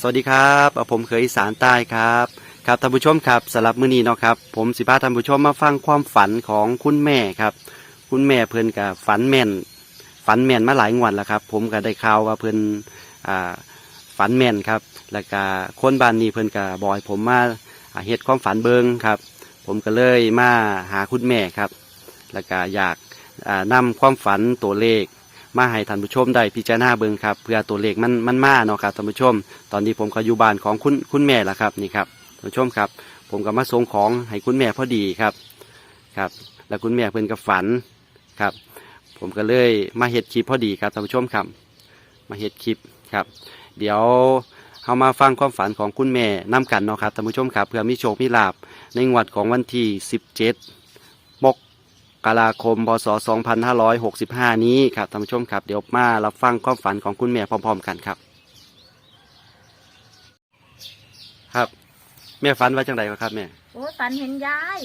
สวัสดีครับผมเคยอีสานใต้ครับ ครับท่านผู้ชมครับสำหรับมื้อนี้เนาะครับ ผมสิพาท่านผู้ชมมาฟังความฝันของคุณแม่ครับ คุณแม่เพิ่นกับฝันแม่น ฝันแม่นมาหลายงวดแล้วครับ ผมก็ได้ข่าวว่าเพิ่นอ่าฝันแม่นครับ แล้วก็คนบ้านนี้เพิ่นก็บบอยผมมาเฮ็ดความฝันเบิงครับ ผมก็เลยมาหาคุณแม่ครับ แล้วก็อยากอ่านำความฝันตัวเลข มาให้ท่านผู้ชมได้พิจารณาเบิ่งครับเพื่อตัวเลขมันมันมาเนาะครับท่านผู้ชม ตอนนี้ผมก็อยู่บ้านของคุณคุณแม่ล้วครับนี่ครับท่านผู้ชมครับ ผมก็มาส่งของให้คุณแม่พอดีครับครับ แล้วคุณแม่เพิ่นก็ฝันครับ ผมก็เลยมาเฮ็ดคลิปพอดีครับท่านผู้ชมครับ มาเฮ็ดคลิปครับ เดี๋ยวเรามาฟังความฝันของคุณแม่นํกันเนาะครับท่านผู้ชมครับเพื่อมีโชคมีลาบในงวดของวันที่17 กราคมพศ 2565 นี้ครับท่านผู้ชมครับเดี๋ยวมารับฟังความฝันของคุณแม่พร้อมๆ กันครับ ครับ แม่ฝันว่าจังไดวะครับแม่โอ้ยฝันเห็นยาย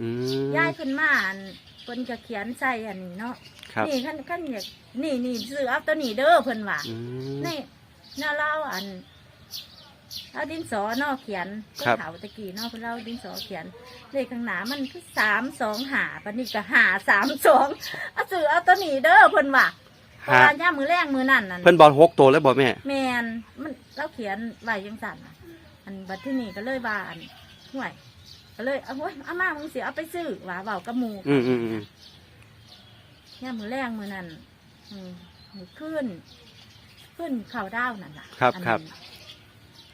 อืมยายขึ้นมาอันเพิ่นจะเขียนใส่อันนี้เนาะครับนี่ขั้นขั้นอยากนี่นี่ซื้อเอาตัวนี้เด้อเพิ่นว่าอืม นี่น่าเล่าอัน เอาดินสอเนอกเขียนครับเถาตะกี้เนอกเพิ่นเล่าดินสอเขียน เลขข้างหน้ามันคือสามสองหาปะนี่ก็หาสามสองเอาซื้อเอาตัวนี้เด้อเพิ่นว่าเพราะหาว่าย่ามมือแรงมือนั่นนั่น เพิ่นบอกหกตัวแล้วบอกแม่ แมนมันเราเขียนไว้ยังสั่นน่ะอันบัดที่นี่ก็เลยว่าอันห่วยก็เลยเอาโว้ยเอามามึงเสียเอาไปซื้อว่าเบากับหมูอืมอืมอืมเนี่ยมือแรงมือนั่นอืมมือขึ้น ขึ้นข่าวดาวนั่นล่ะครับอันครับ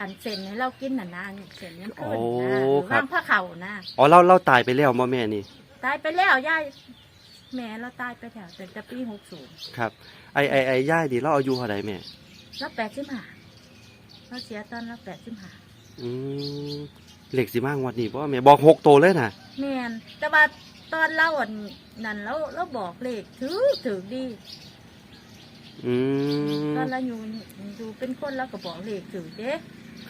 อันเซ็นให้เรากินน่ะนะเซ็นยังขึ้นโอ้นะหรือครับว่างผ้าเข่านะอ๋อเราเราตายไปแล้วบ่แม่นี่ตายไปแล้วยายแม่เราตายไปแล้วแต่ปีหกศูนย์ครับไอไอไอย่ายดีเราอายุเท่าไหร่แม่เราแปดสิบห้าเราเสียตอนเราแปดสิบห้าอืมเหล็กสิมากงวดนี้เพราะว่าแม่บอกหกตัวเลยนะแม่นแต่ว่าตอนเราอ่อนนั่นเราเราบอกเลขถือถือดี อืมตอนเราอยู่อยู่เป็นคนเราก็บอกเลขถือเด้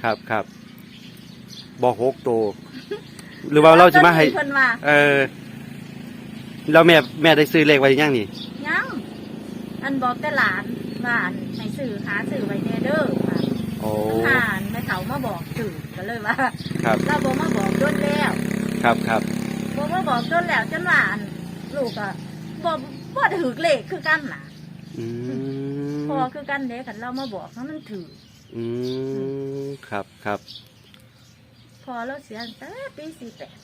ครับครับบอกหกตัวหรือว่าเราจะมาให้ตอนนี้เพิ่นว่าเออแล้วแม่แม่ได้ซื้อเลขไว้ยังนี่ยังอันบอกแต่หลานว่าอันให้สื่อหาสื่อไว้แน่เด้อค่ะโอ้ทหารแม่เขามาบอกสื่อก็เลยว่าครับเราบอกมาบอกต้นแล้วครับครับบอกมาบอกต้นแล้วจนว่าอันลูกอะบอกบ่ถือเลขคือกันน่ะอืมพอคือกันเด้กันเรามาบอกว่ามันถือ อืมครับครับพอเราเสียตั้งแต่ปีสี่แปด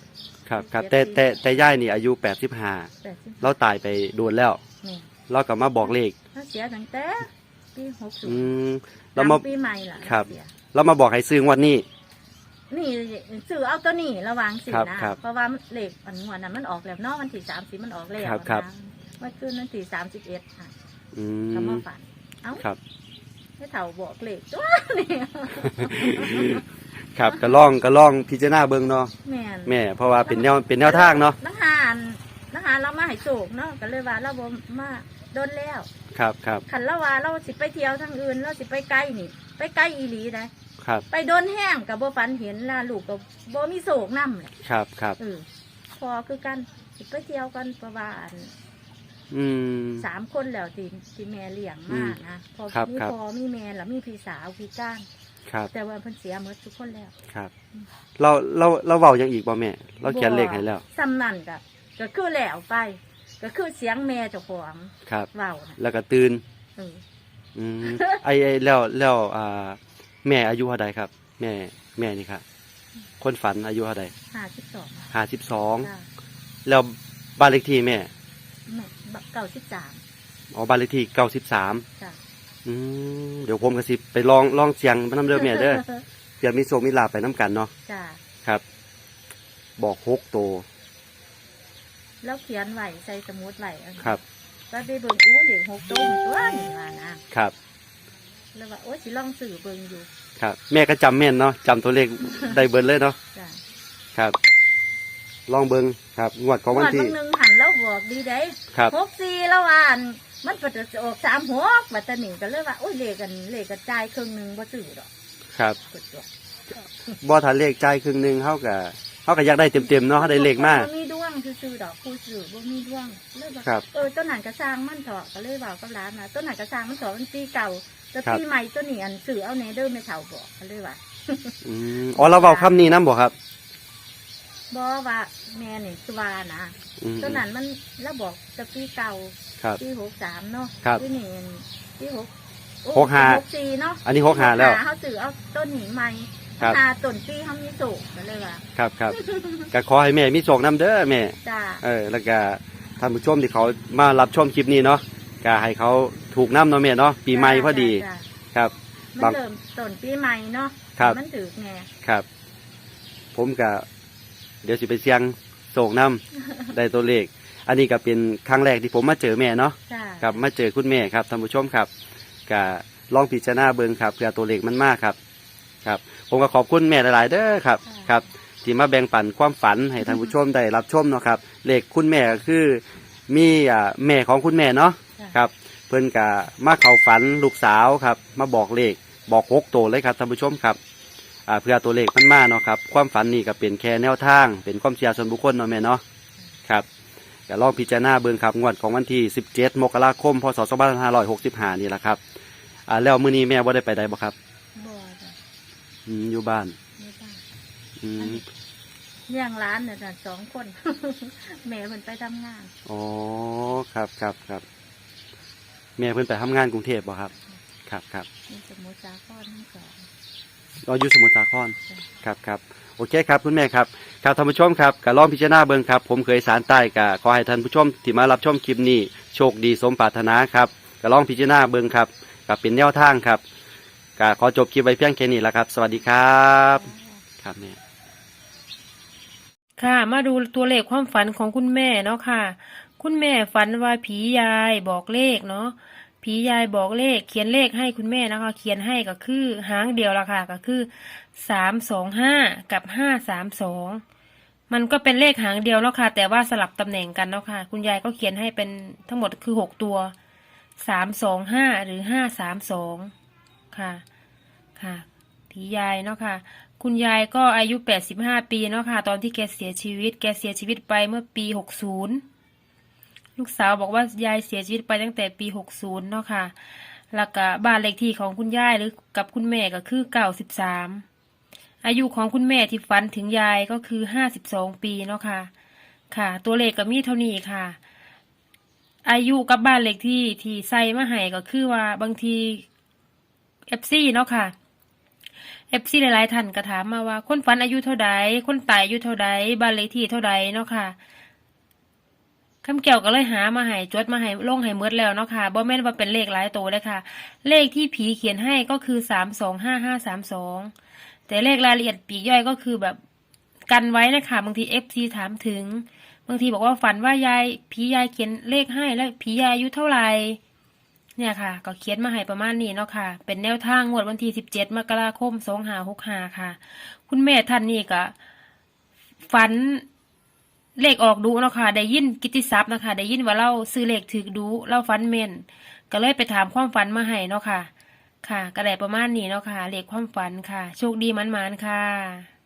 ครับครับแต่แต่แต่ย่ายนี่อายุแปดสิบห้าแปดสิบเราตายไปโดนแล้ว นี่เรากลับมาบอกเลข เราเสียตั้งแต่ปีหกศูนอืย์มเรามาปีใหม่ล่ะครับ เสียเรามาบอกให้ซื้องวดนี้ นี่ซื้อเอาตัวนี้ระวังสิครับนะครับ เพราะว่าเลขอันงวดนั้นมันออกแล้วเนอกวันที่สามสิบมันออกแล้วครับครับนะเมื่อคืนวันที่สามสิบเอ็ดค่ะอืเขามมาฝันเอ้าครับ ให้เถ่าบอกเลขตัวนี่ครับก็ล่องก็ล่องพิจารณาเบิ่งเนาะแม่นแม่เพราะว่าเป็นแนวเป็นแนวทางเนาะนักหานนักหานเรามาให้โศกเนาะก็เลยว่าเราบ่มาโดนแล้วครับครับขันเราว่าเราสิไปเที่ยวทางอื่นเราสิไปไกลนี่ ไปไกลอีหลีนะครับ ไปโดนแห้งกับบ่ฝันเห็นล่ะลูกกับบ่มีโศกนำเลยครับครับเออพอคือกันสิไปเที่ยวกันประมาณ อืม สามคนแล้วที่ที่แม่เลี้ยงมานะพอครับมีครับ พอมีแม่แล้วมีพี่สาวพี่ก้านครับ แต่ว่าเพิ่นเสียหมดทุกคนแล้วครับ เราเราเราเว้าหยังอีกบ่แม่ เราเขียนเลขให้แล้ว ซ้ำนั่นก็ก็คือแล้วไป ก็คือเสียงแม่เจ้าของครับ เว้าน่ะแล้วก็ตื่น เอออืม ไอไอแล้วแล้วอ่า แม่อายุเท่าใดครับ แม่แม่นี่ครับคนฝันอายุเท่าใดห้าสิบสองห้าสิบสองจ้าแล้วบ้านเลขที่แม่ แม่เก่าสิบสามอ๋อบ้านเลขที่เก้าสิบสามจ้าอืมเดี๋ยวผมก็สิไปลองลองเสียงมาน้ำเด้อแม่เด้อเดี๋ยวมีโชคมีลาภไปน้ำกันเนาะจ้าครับ บอกหกตัวแล้วเขียนไหวใส่สมุดไหวอันครับ ก็ได้เบิ่งอู้เหลียงหกต้นตัวนี่ว่านะครับ แล้วว่าโอ้ยสิลองสื่อเบิ่งอยู่ครับ แม่ก็จำแม่นเนาะจำตัวเลขได้เบิดเลยเนาะจ้าครับ ลองเบิงครับงวดของวันก่อนที่บางหนึงหันแล้วบอกดีเด้ครับ หกสี่แล้วว่าอันมันก็จะออกสามหกบัดตาหนิงก็เลยว่าโอ้ยเลขกันเลขกระจายครึ่งหนึ่งบ่ซื้อดอกครับกดตัวบ่ทันเลขใจายครึ่งหนึงเฮาก็เฮาก็อยากได้เต็มๆเนาะเฮาได้เลขมา บ่มีดวงซื้อๆดอกผู้ซื้อบ่มีดวงเลยว่าครับ เออต้นหนันกระซางมันเถอะก็เลยบอกกับร้านนะต้นหนันกระซางมันเถอะมันปีเก่าแต่ครับปีใหม่ตัวนี้อันสื่อเอาเนเดอร์ไม่เท่าบอกเขาเลยว่า อืมอ๋อเราเว้าคำนี้นํบ่ครับ บอว่าแม่นี่สวานะอืมตัวนั้นมันแล้วบอกจะปีเก่าครับ ปีหกสามเนาะครับปีนี้ปีหกหกห้า หกสี่เนาะอันนี้หกหาแล้ว เขาสื่อเอาต้นหนีใหม่ครับ หาต้นปีเขามีโศกก็เลยว่าครับครับก็ขอให้แม่มีโชคนํเด้อแม่ จ้าเออแล้วก็ท่านผู้ชมที่เขามารับชมคลิปนี้เนาะก็ให้เขาถูกน้ำเนาะแม่เนาะปีใหม่พอดีจ้ะครับ มันบาง เริ่มต้นปีใหม่เนาะครับมันถือไงครับ ผมก็ เดี๋ยวสิไปเสียงโศกน้ำได้ตัวเลข อันนี้ก็เป็นครั้งแรกที่ผมมาเจอแม่เนาะจ้าครับมาเจอคุณแม่ครับท่านผู้ชมครับก็ลองพิจารณาเบิ่งครับเพื่อตัวเลขมันมากครับ ครับ ผมก็ขอบคุณแม่หลายๆเด้อครับครับที่มาแบ่งปันความฝันให้ท่านผู้ชมได้รับชมเนาะครับเลขคุณแม่ก็คือมีอ่าแม่ของคุณแม่เนาะจ้ะ ครับ เพิ่นกะมาเข้าฝันลูกสาวครับ มาบอกเลขบอกหกตัวเลยครับท่านผู้ชมครับ อ่าเพื่อตัวเลขมันมาเนาะครับความฝันนี่ก็เป็นแค่แนวทาง เป็นความเชื่อส่วนบุคคลเนาะแม่เนาะครับก็ลองพิจารณาเบิ่งครับงวดของวันที่ 17 มกราคม พศ 2565 นี่แหละครับอ่าแล้วมื้อนี้แม่บ่ได้ไปใดบ่ครับบ่จ้ะอืมอยู่บ้านไม่ได้อืมเลี้ยงร้านเนี่ยจ้ะสองคน แม่มันไปทำงานอ๋อครับครับครับแม่เพิ่นไปทำงานกรุงเทพบ่ครับ ครับครับมีสมุทรสาครทั้งสอง เราอยู่สมุทรสาครครับครับโอเคครับคุณแม่ครับครับท่านผู้ชมครับก็ลองพิจารณาเบิ่งครับ ผมเคยสารใต้ก็ขอให้ท่านผู้ชมที่มารับชมคลิปนี้โชคดีสมปรารถนาครับก็ลองพิจารณาเบิ่งครับก็เป็นแนวทางครับก็ขอจบคลิปไว้เพียงแค่นี้แล้วครับ สวัสดีครับครับแม่ค่ะ มาดูตัวเลขความฝันของคุณแม่เนาะค่ะ คุณแม่ฝันว่าผียายบอกเลขเนาะ ผียายบอกเลข เขียนเลขให้คุณแม่นะคะ เขียนให้ก็คือหางเดียวละค่ะ ก็คือสามสองห้ากับห้าสามสองมันก็เป็นเลขหางเดียวแล้วค่ะ แต่ว่าสลับตำแหน่งกันเนาะค่ะ คุณยายก็เขียนให้เป็นทั้งหมดคือหกตัวสามสองห้าหรือห้าสามสองค่ะค่ะผียายเนาะค่ะ คุณยายก็อายุ85ปีเนาะค่ะ ตอนที่แกเสียชีวิต แกเสียชีวิตไปเมื่อปี60 ลูกสาวบอกว่ายายเสียชีวิตไปตั้งแต่ปี60เนาะค่ะ แล้วก็บ้านเลขที่ของคุณยายหรือกับคุณแม่ก็คือ93อายุของคุณแม่ที่ฝันถึงยายก็คือ52ปีเนาะค่ะ ค่ะ ตัวเลขก็มีเท่านี้ค่ะ อายุกับบ้านเลขที่ที่ใส่มาให้ก็คือว่าบางที FC เนาะค่ะเอฟซีหลายๆท่านก็ถามมาว่า คนฝันอายุเท่าใดคนตายอายุเท่าใดบ้านเลขที่เท่าใดเนาะค่ะ คำเกี่ยวก็เลยหามาให้จดมาให้ลงให้เมืดแล้วเนาะค่ะบ่แม่นว่าเป็นเลขหลายตัวเลยค่ะ เลขที่ผีเขียนให้ก็คือสามสองห้าห้าสามสองแต่เลขรายละเอียดปีกย่อยก็คือแบบกันไว้นะคะบางทีเอฟซีถามถึง บางทีบอกว่าฝันว่ายายผียายเขียนเลขให้แล้วผียายอายุเท่าไหร่เนี่ยค่ะ ก็เขียนมาให้ประมาณนี้เนาะค่ะ เป็นแนวทางงวดวันที่สิบเจ็ดมกราคมสองหาหกหาค่ะ คุณแม่ท่านนี่ก็ฝัน เลขออกดูเนาะค่ะได้ยินกิติศัพท์นะคะได้ยินว่าเราซื้อเลขถือดูเราฟันเมนก็เลยไปถามความฝันมาให้เนาะค่ะ ค่ะ ก็ได้ประมาณนี้เนาะค่ะเลขความฝันค่ะ โชคดีมันๆค่ะ